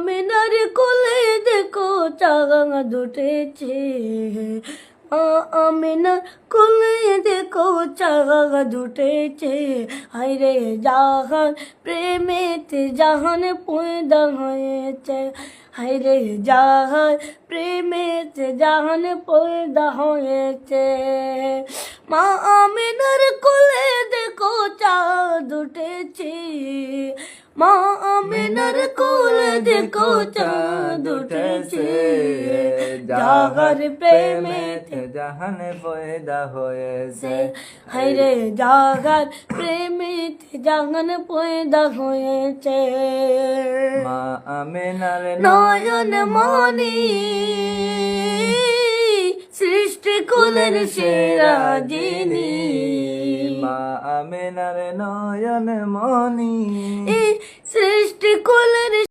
আমিনার কোলে দেখো চাগাং দুটেছে আমিনা কোলে দেখো চাগাং দুটেছে হাইরে জাহান, প্রেমেতে জাহান পয়দা হয়েছে। হাইরে জাহান, প্রেমেতে জাহান পয়দা হয়েছে। মা আমিনার কোলে দেখো চাঁদ উঠেছে মা আমিনার কোলে দেখো চাঁদ উঠেছে জাহার প্রেমেতে জাহানে পয়দা হয়েছে। হাইরে জাগার প্রেমিতে জাগান পয়দা হয়েছে। মা আমেনার নয়ন মনি সৃষ্টি কুলের সেরা মা আমেনার নয়ন মনি। সৃষ্টি কুলের